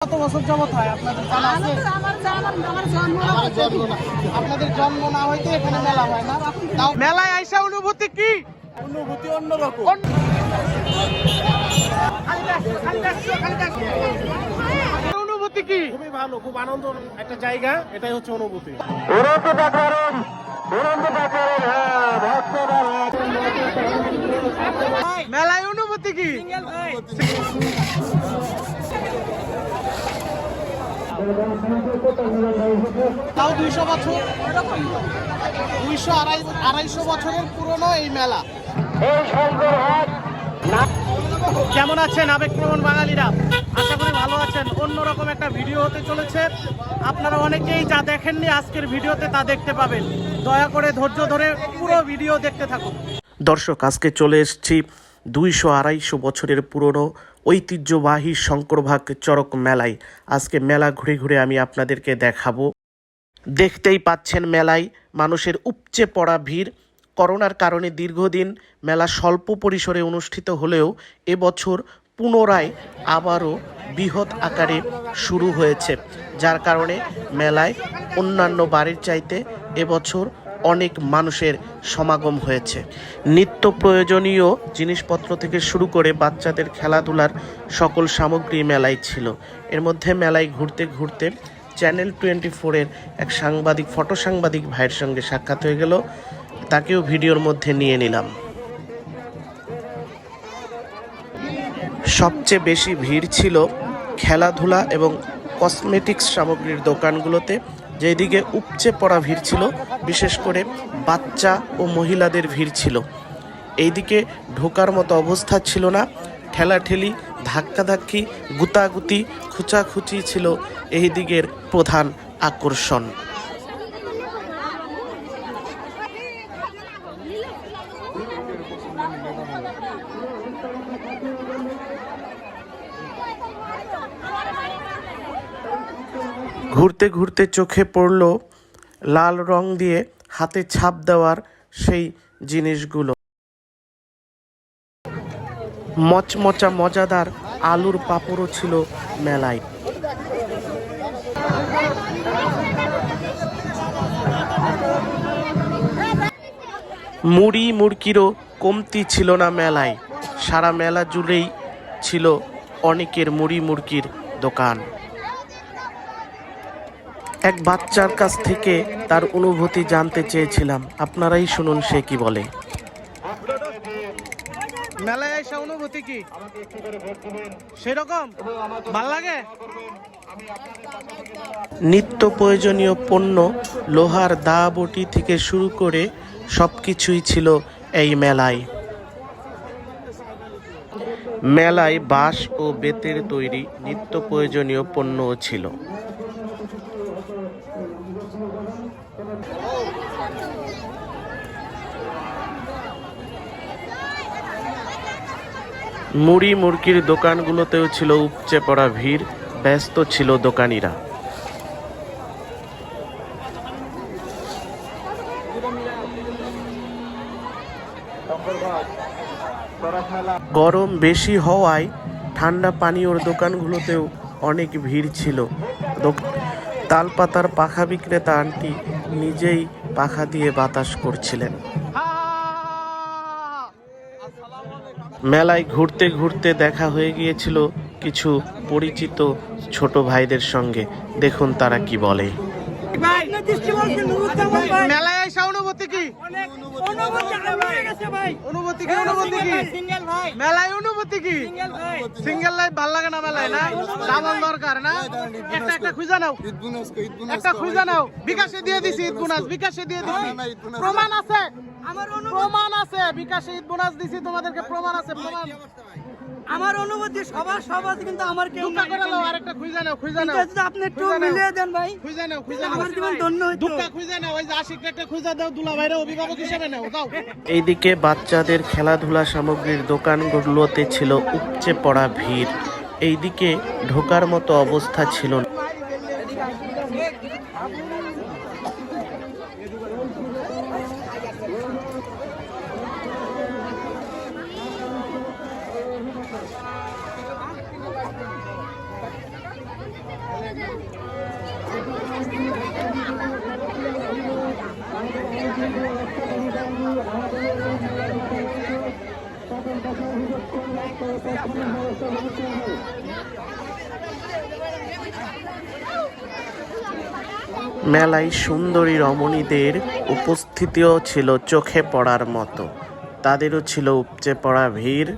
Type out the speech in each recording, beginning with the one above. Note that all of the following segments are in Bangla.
কত বছর যাবত হয়? আপনাদের জানা আছে? আমার আমার আমার জন্ম আপনাদের জন্ম না আপনাদের জন্ম না হইতে এখানে মেলা হয় না? মেলায় আইসা অনুভূতি কি? অনুভূতি অন্যরকম। অনুভূতি কি? খুবই ভালো খুব আনন্দ একটা জায়গা এটাই হচ্ছে অনুভূতি। মেলায় অনুভূতি কি? তাও দুইশো বছর। দুইশো আড়াই আড়াইশো বছরের পুরনো এই মেলা। কেমন আছেন আবেগপ্রবণ বাঙালিরা? আশা করি ভালো আছেন। অন্যরকম একটা ভিডিও হতে চলেছে। আপনারা অনেকেই যা দেখেননি আজকের ভিডিওতে তা দেখতে পাবেন। দয়া করে ধৈর্য ধরে পুরো ভিডিও দেখতে থাকুন। দর্শক আজকে চলে এসেছি দুইশো আড়াইশো বছরের পুরনো ঐতিহ্যবাহী শঙ্করভাগ চরক মেলায়। আজকে মেলা ঘুরে ঘুরে আমি আপনাদেরকে দেখাবো। দেখতেই পাচ্ছেন মেলায় মানুষের উপচে পড়া ভিড়। করোনার কারণে দীর্ঘদিন মেলা স্বল্প পরিসরে অনুষ্ঠিত হলেও এবছর পুনরায় আবারও বৃহৎ আকারে শুরু হয়েছে। যার কারণে মেলায় অন্যান্য বাড়ির চাইতে এবছর অনেক মানুষের সমাগম হয়েছে। নিত্য প্রয়োজনীয় জিনিসপত্র থেকে শুরু করে বাচ্চাদের খেলাধুলার সকল সামগ্রী মেলায় ছিল। এর মধ্যে মেলায় ঘুরতে ঘুরতে চ্যানেল টোয়েন্টি ফোরের এক সাংবাদিক, ফটো সাংবাদিক ভাইয়ের সঙ্গে সাক্ষাৎ হয়ে গেল। তাকেও ভিডিওর মধ্যে নিয়ে নিলাম। সবচেয়ে বেশি ভিড় ছিল খেলাধুলা এবং কসমেটিক্স সামগ্রীর দোকানগুলোতে। যেদিকে উপচে পড়া ভিড় ছিল, বিশেষ করে বাচ্চা ও মহিলাদের ভিড় ছিল। এইদিকে ঢোকার মতো অবস্থা ছিল না, ঠেলাঠেলি, ধাক্কাধাক্কি, গুতাগুতি, খুচাখুচি ছিল। এই দিকের প্রধান আকর্ষণ। ঘুরতে ঘুরতে চোখে পড়ল লাল রং দিয়ে হাতে ছাপ দেওয়ার সেই জিনিসগুলো। মচমচা মজাদার আলুর পাপড়ও ছিল মেলায়। মুড়ি মুড়কিরও কমতি ছিল না মেলায়। সারা মেলা জুড়েই ছিল অনেকের মুড়ি মুড়কির দোকান। এক বাচ্চার কাছ থেকে তার অনুভূতি জানতে চেয়েছিলাম। আপনারাই শুনুন সে কি বলে। মেলায় অনুভূতি কি? সেরকম? ভালো লাগে? নিত্য প্রয়োজনীয় পণ্য লোহার দা বটি থেকে শুরু করে সব কিছুই ছিল এই মেলায়। মেলায় বাঁশ ও বেতের তৈরি নিত্য প্রয়োজনীয় পণ্যও ছিল। মুড়ি মুরগির দোকানগুলোতেও ছিল উপচে পড়া ভিড়, ব্যস্ত ছিল দোকানিরা। গরম বেশি হওয়ায় ঠান্ডা পানীয়র দোকানগুলোতেও অনেক ভিড় ছিল। তালপাতার পাখা বিক্রেতা আন্টি নিজেই পাখা দিয়ে বাতাস করছিলেন। মেলায় ঘুরতে ঘুরতে দেখা হয়ে গিয়েছিল কিছু পরিচিত ছোট ভাইদের সঙ্গে। দেখুন তারা কি বলে। দরকার, না? বিকাশে দিয়ে দিছি বোনাস, বিকাশে দিয়ে দিছি। প্রমাণ আছে। প্রমাণ আছে বিকাশে ঈদ বোনাস দিছি তোমাদেরকে প্রমাণ আছে প্রমাণ। আমার অনুভূতি সবার সবার কিন্তু আমার কেউ দুঃখা নাই। করে নাও আরেকটা খুঁজে নাও খুঁজে নাও। যদি আপনি একটু খুঁজে নাও। মিলিয়ে দেন ভাই খুঁজে নাও খুঁজে নাও। আমার জীবন ধন্য হইতো। দুঃখা খুঁজে নাও ওই যে আশিকটা একটা খুঁজে দাও দুলা ভাইরে অভিভাবক হিসেবে নাও দাও এইদিকে বাচ্চাদের খেলাধুলা সামগ্রীর দোকানগুলোতে ছিল উপচে পড়া ভিড়। এইদিকে ঢোকার মতো অবস্থা ছিল না। মেলায় সুন্দরী রমণীদের উপস্থিতিও ছিল চোখে পড়ার মতো। তাদেরও ছিল উপচে পড়া ভিড়।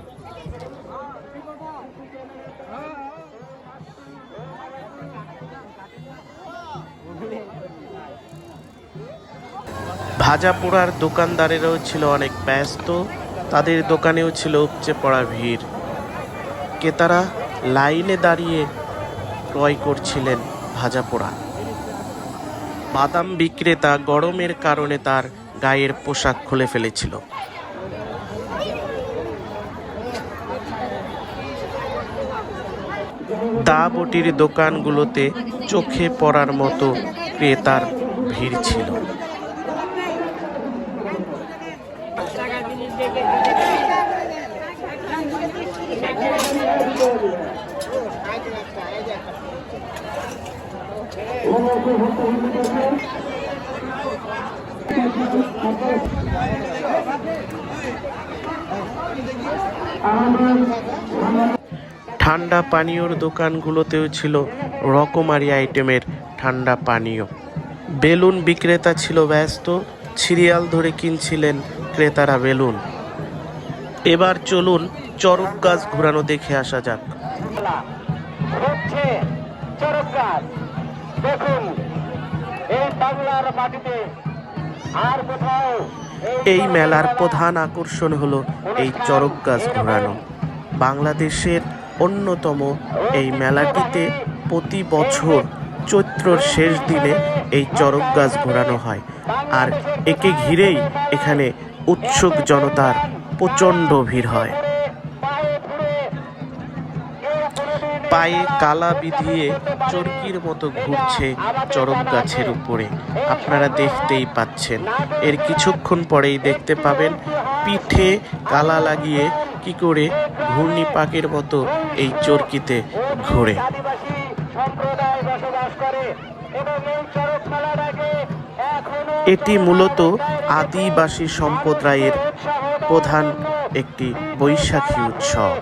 ভাজা পোড়ার দোকানদারেরও ছিল অনেক ব্যস্ত। তাদের দোকানেও ছিল উপচে পড়া ভিড়। ক্রেতারা লাইনে দাঁড়িয়ে ক্রয় করছিলেন ভাজা পোড়া। বাদাম বিক্রেতা গরমের কারণে তার গায়ের পোশাক খুলে ফেলেছিল। দা বটির দোকানগুলোতে চোখে পড়ার মতো ক্রেতার ভিড় ছিল। ঠান্ডা পানীয়র দোকানগুলোতেও ছিল রকমারি আইটেমের ঠান্ডা পানীয়। বেলুন বিক্রেতা ছিল ব্যস্ত, সিরিয়াল ধরে কিনছিলেন ক্রেতারা বেলুন। এবার চলুন চরক গাছ ঘোরানো দেখে আসা যাক। হচ্ছে চরক গাছ। দেখুন এই বাংলার মাটিতে আর কোথাও এই মেলার প্রধান আকর্ষণ হলো এই চরক গাছ ঘোরানো। বাংলাদেশের অন্যতম এই মেলাটিতে প্রতি বছর চৈত্রর শেষ দিনে এই চরক গাছ ঘোরানো হয়। আর একে ঘিরেই এখানে উৎসুক জনতার প্রচণ্ড ভিড় হয়। পায়ে কালা বিধিয়ে চরকির মতো ঘুরছে চরম গাছের উপরে। আপনারা দেখতেই পাচ্ছেন। এর কিছুক্ষণ পরেই দেখতে পাবেন পিঠে কালা লাগিয়ে কি করে ঘূর্ণি পাকের মতো এই চরকিতে ঘোরে। এটি মূলত আদিবাসী সম্প্রদায়ের প্রধান একটি বৈশাখী উৎসব।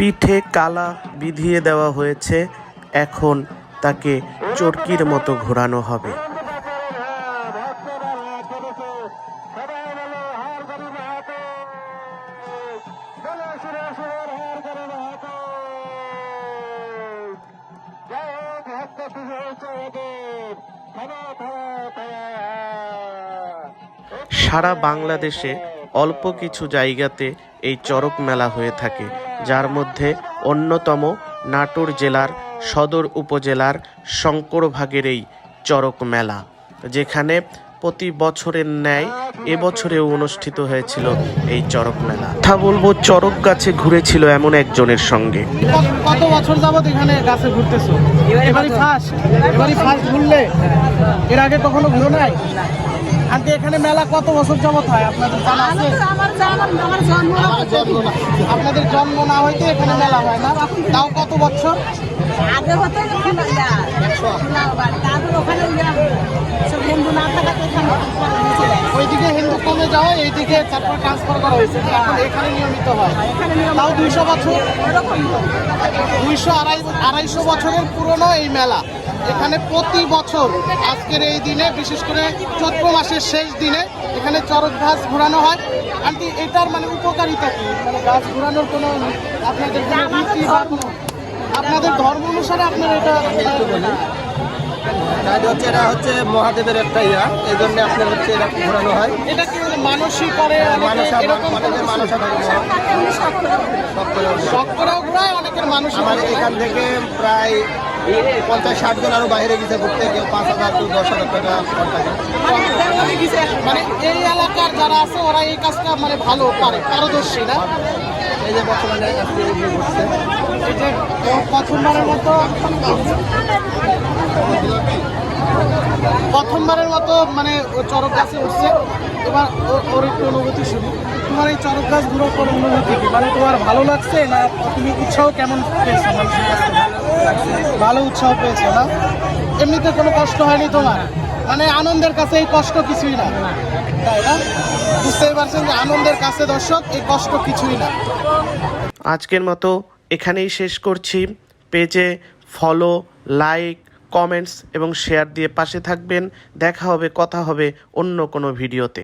পিঠে কালা বিধিয়ে দেওয়া হয়েছে, এখন তাকে চরকির মতো ঘোরানো হবে। সারা বাংলাদেশে অল্প কিছু জায়গাতে এই চরক মেলা হয়ে থাকে। যার মধ্যে অন্যতম নাটোর জেলার সদর উপজেলার শঙ্করভাগের এই চরক মেলা, যেখানে প্রতি বছরের ন্যায় এবছরেও অনুষ্ঠিত হয়েছিল এই চরক মেলা। কথা বলব, চরক গাছে ঘুরেছিল এমন একজনের সঙ্গে। কত- বছর যাবত এখানে গাছে ঘুরতেছো? এবারই ফার্স্ট এবারই ফার্স্ট ঘুরলে? এর আগে কখনো ঘুরো নাই? আজকে এখানে মেলা কত বছর যাবত হয়? আপনাদের জানা আছে? আপনাদের জন্ম না হইতে এখানে মেলা হয় না? তাও কত বছর? আগে হতো। ওইদিকে হিন্দু কমে যাওয়া এইদিকে তারপর ট্রান্সফার করা হয়েছে। এখন এখানে নিয়মিত হয়। তাও দুইশো বছর? দুইশো আড়াই আড়াইশো বছরের পুরনো এই মেলা। এখানে প্রতি বছর আজকের এই দিনে বিশেষ করে চৈত্র মাসের শেষ দিনে এখানে চরক ঘাস ঘোরানো হয়। আন্টি এটার মানে উপকারিতা কি? মানে গাছ ঘোরানোর কোনো আপনাদের কোনো রীতি বা কোনো- আপনাদের ধর্ম অনুসারে আপনার এটা এটা হচ্ছে এটা হচ্ছে মহাদেবের একটা ইয়া। এই জন্য আপনার হচ্ছে এটা ঘোরানো হয়। এটা কি মানে মানসিক করে মানুষ অনেকের মানুষ শখ ঘোরায়। অনেকের আমার এখান থেকে প্রায় পঞ্চাশ ষাট জন আরও বাইরে গেছে ঘুরতে, কেউ পাঁচ হাজার, কেউ দশ হাজার টাকা মানে এই এলাকার যারা আছে, ওরা এই কাজটা মানে ভালো পারে, পারদর্শী না? প্রথমবারের মতো প্রথমবারের মতো মানে চরক গাছে উঠছে। এবার ওর একটু অনুভূতি শুনি। তোমার এই চরক গাছ ঘুরো করে অনুভূতি কি? মানে তোমার ভালো লাগছে না, তুমি উৎসাহ কেমন পেয়েছ মানুষের? ভালো উৎসাহ পেয়েছ, না? এমনিতে কোনো কষ্ট হয়নি তোমার? মানে আনন্দের কাছে এই কষ্ট কিছুই না। তাই না? বুঝতেই পারছেন যে আনন্দের কাছে দর্শক, এই কষ্ট কিছুই না। আজকের মতো এখানেই শেষ করছি। পেজে ফলো লাইক কমেন্টস এবং শেয়ার দিয়ে পাশে থাকবেন। দেখা হবে, কথা হবে অন্য কোনো ভিডিওতে।